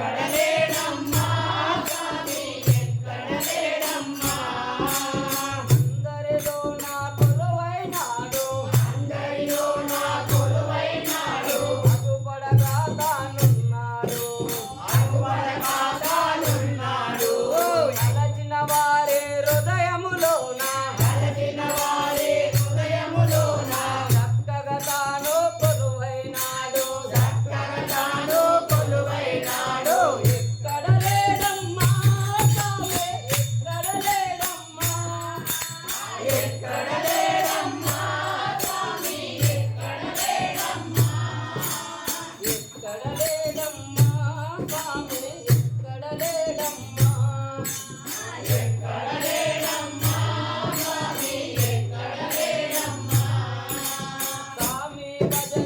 கடலே Thank you.